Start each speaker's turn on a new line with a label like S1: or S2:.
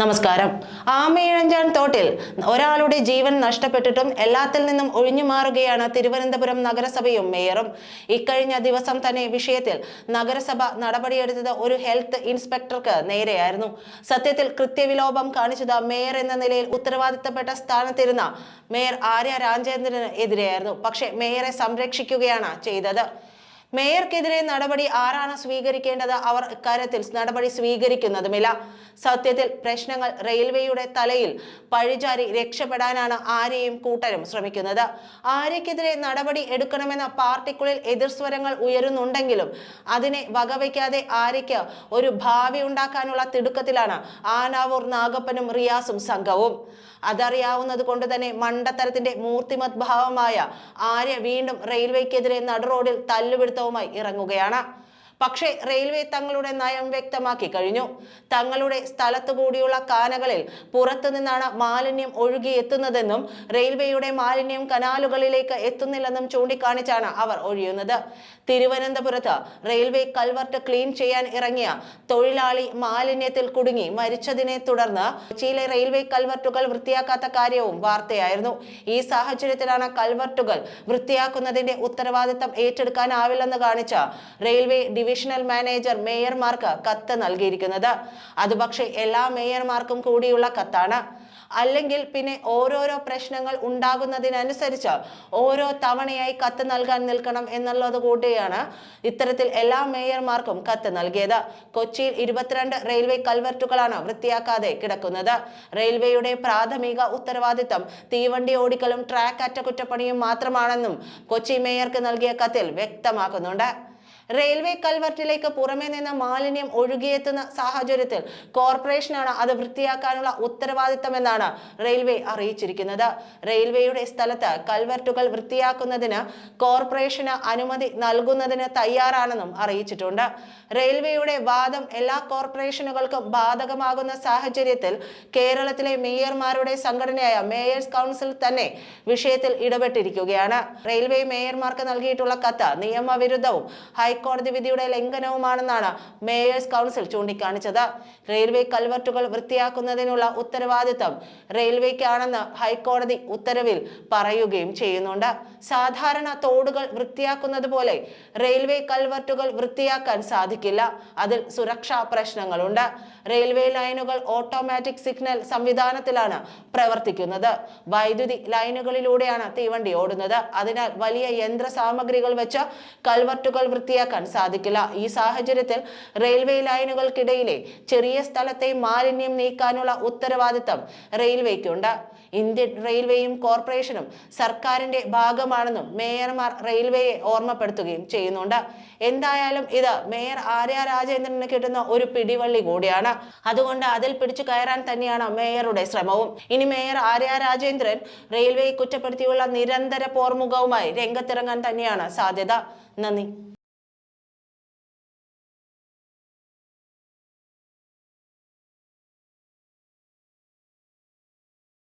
S1: നമസ്കാരം. ആമയിഴഞ്ചാൻ തോട്ടിൽ ഒരാളുടെ ജീവൻ നഷ്ടപ്പെട്ടിട്ടും എല്ലാത്തിൽ നിന്നും ഒഴിഞ്ഞു മാറുകയാണ് തിരുവനന്തപുരം നഗരസഭയും മേയറും. ഇക്കഴിഞ്ഞ ദിവസം തന്നെ വിഷയത്തിൽ നഗരസഭ നടപടിയെടുത്തത് ഒരു ഹെൽത്ത് ഇൻസ്പെക്ടർക്ക് നേരെയായിരുന്നു. സത്യത്തിൽ കൃത്യവിലോപം കാണിച്ചത് മേയർ എന്ന നിലയിൽ ഉത്തരവാദിത്തപ്പെട്ട സ്ഥാനത്തിരുന്ന മേയർ ആര്യ രാജേന്ദ്രന് എതിരെയായിരുന്നു. പക്ഷേ മേയറെ സംരക്ഷിക്കുകയാണ് ചെയ്തത്. മേയർക്കെതിരെ നടപടി ആരാണ് സ്വീകരിക്കേണ്ടത്? അവർ ഇക്കാര്യത്തിൽ നടപടി സ്വീകരിക്കുന്നതുമില്ല. സത്യത്തിൽ പ്രശ്നങ്ങൾ റെയിൽവേയുടെ തലയിൽ പഴിചാരി രക്ഷപ്പെടാനാണ് ആരെയും കൂട്ടരും ശ്രമിക്കുന്നത്. ആര്യക്കെതിരെ നടപടി എടുക്കണമെന്ന പാർട്ടിക്കുള്ളിൽ എതിർസ്വരങ്ങൾ ഉയരുന്നുണ്ടെങ്കിലും അതിനെ വകവയ്ക്കാതെ ആര്യയ്ക്ക് ഒരു ഭാവി ഉണ്ടാക്കാനുള്ള തിടുക്കത്തിലാണ് ആനാവൂർ നാഗപ്പനും റിയാസും സംഘവും. അതറിയാവുന്നത് കൊണ്ട് തന്നെ മണ്ടത്തരത്തിന്റെ മൂർത്തിമത് ഭാവമായ ആര്യ വീണ്ടും റെയിൽവേക്കെതിരെ നടുറോഡിൽ തല്ലുപിടുത്തവുമായി ഇറങ്ങുകയാണ് പക്ഷേ റെയിൽവേ തങ്ങളുടെ നയം വ്യക്തമാക്കി കഴിഞ്ഞു. തങ്ങളുടെ സ്ഥലത്തു കൂടിയുള്ള കാനകളിൽ പുറത്തു നിന്നാണ് മാലിന്യം ഒഴുകിയെത്തുന്നതെന്നും റെയിൽവേയുടെ മാലിന്യം കനാലുകളിലേക്ക് എത്തുന്നില്ലെന്നും ചൂണ്ടിക്കാണിച്ചാണ് അവർ ഒഴിയുന്നത്. തിരുവനന്തപുരത്ത് റെയിൽവേ കൽവർട്ട് ക്ലീൻ ചെയ്യാൻ ഇറങ്ങിയ തൊഴിലാളി മാലിന്യത്തിൽ കുടുങ്ങി മരിച്ചതിനെ തുടർന്ന് കൊച്ചിയിലെ റെയിൽവേ കൽവർട്ടുകൾ വൃത്തിയാക്കാത്ത കാര്യവും വാർത്തയായിരുന്നു. ഈ സാഹചര്യത്തിലാണ് കൽവർട്ടുകൾ വൃത്തിയാക്കുന്നതിന്റെ ഉത്തരവാദിത്തം ഏറ്റെടുക്കാനാവില്ലെന്ന് കാണിച്ച റെയിൽവേ ഡിവിഷണൽ മാനേജർ മേയർമാർക്ക് കത്ത് നൽകിയിരിക്കുന്നത്. അത് പക്ഷേ എല്ലാ മേയർമാർക്കും കൂടിയുള്ള കത്താണ്. അല്ലെങ്കിൽ പിന്നെ ഓരോരോ പ്രശ്നങ്ങൾ ഉണ്ടാകുന്നതിനനുസരിച്ച് ഓരോ തവണയായി കത്ത് നൽകാൻ നിൽക്കണം എന്നുള്ളത് കൂടിയാണ് ഇത്തരത്തിൽ എല്ലാ മേയർമാർക്കും കത്ത് നൽകിയത്. കൊച്ചിയിൽ ഇരുപത്തിരണ്ട് റെയിൽവേ കൽവർട്ടുകളാണ് വൃത്തിയാക്കാതെ കിടക്കുന്നത്. റെയിൽവേയുടെ പ്രാഥമിക ഉത്തരവാദിത്തം തീവണ്ടി ഓടിക്കലും ട്രാക്ക് അറ്റകുറ്റപ്പണിയും മാത്രമാണെന്നും കൊച്ചി മേയർക്ക് നൽകിയ കത്തിൽ വ്യക്തമാക്കുന്നുണ്ട്. റെയിൽവേ കൽവർട്ടിലേക്ക് പുറമേ നിന്ന് മാലിന്യം ഒഴുകിയെത്തുന്ന സാഹചര്യത്തിൽ കോർപ്പറേഷനാണ് അത് വൃത്തിയാക്കാനുള്ള ഉത്തരവാദിത്തമെന്നാണ് റെയിൽവേ അറിയിച്ചിരിക്കുന്നത്. റെയിൽവേയുടെ സ്ഥലത്ത് കൽവർട്ടുകൾ വൃത്തിയാക്കുന്നതിന് കോർപ്പറേഷന് അനുമതി നൽകുന്നതിന് തയ്യാറാണെന്നും അറിയിച്ചിട്ടുണ്ട്. റെയിൽവേയുടെ വാദം എല്ലാ കോർപ്പറേഷനുകൾക്കും ബാധകമാകുന്ന സാഹചര്യത്തിൽ കേരളത്തിലെ മേയർമാരുടെ സംഘടനയായ മേയേഴ്സ് കൗൺസിൽ തന്നെ വിഷയത്തിൽ ഇടപെട്ടിരിക്കുകയാണ്. റെയിൽവേ മേയർമാർക്ക് നൽകിയിട്ടുള്ള കത്ത് നിയമവിരുദ്ധവും ഹൈക്കോടതി വിധിയുടെ ലംഘനവുമാണെന്നാണ് മേയേഴ്സ് കൗൺസിൽ ചൂണ്ടിക്കാണിച്ചത്. റെയിൽവേ കൽവർട്ടുകൾ വൃത്തിയാക്കുന്നതിനുള്ള ഉത്തരവാദിത്തം റെയിൽവേക്കാണെന്ന് ഹൈക്കോടതി ഉത്തരവിൽ പറയുകയും ചെയ്യുന്നുണ്ട്. സാധാരണ തോടുകൾ വൃത്തിയാക്കുന്നത് പോലെ റെയിൽവേ കൽവർട്ടുകൾ വൃത്തിയാക്കാൻ സാധിക്കില്ല. അതിൽ സുരക്ഷാ പ്രശ്നങ്ങളുണ്ട്. റെയിൽവേ ലൈനുകൾ ഓട്ടോമാറ്റിക് സിഗ്നൽ സംവിധാനത്തിലാണ് പ്രവർത്തിക്കുന്നത്. വൈദ്യുതി ലൈനുകളിലൂടെയാണ് തീവണ്ടി ഓടുന്നത്. അതിനാൽ വലിയ യന്ത്ര സാമഗ്രികൾ വെച്ച് കൽവർട്ടുകൾ വൃത്തിയാക്കാൻ സാധിക്കില്ല. ഈ സാഹചര്യത്തിൽ റെയിൽവേ ലൈനുകൾക്കിടയിലെ ചെറിയ സ്ഥലത്തെ മാലിന്യം നീക്കാനുള്ള ഉത്തരവാദിത്തം റെയിൽവേക്കുണ്ട് ഇന്ത്യൻ റെയിൽവേയും കോർപ്പറേഷനും സർക്കാരിന്റെ ഭാഗമാണെന്നും മേയർമാർ റെയിൽവേയെ ഓർമ്മപ്പെടുത്തുകയും ചെയ്യുന്നുണ്ട്. എന്തായാലും ഇത് മേയർ ആര്യ രാജേന്ദ്രന് കിട്ടുന്ന ഒരു പിടിവള്ളി കൂടിയാണ്. അതുകൊണ്ട് അതിൽ പിടിച്ചു കയറാൻ തന്നെയാണ് മേയറുടെ ശ്രമവും. ഇനി മേയർ ആര്യ രാജേന്ദ്രൻ റെയിൽവേയെ കുറ്റപ്പെടുത്തിയുള്ള നിരന്തര പോർമുഖവുമായി രംഗത്തിറങ്ങാൻ തന്നെയാണ് സാധ്യത. നന്ദി.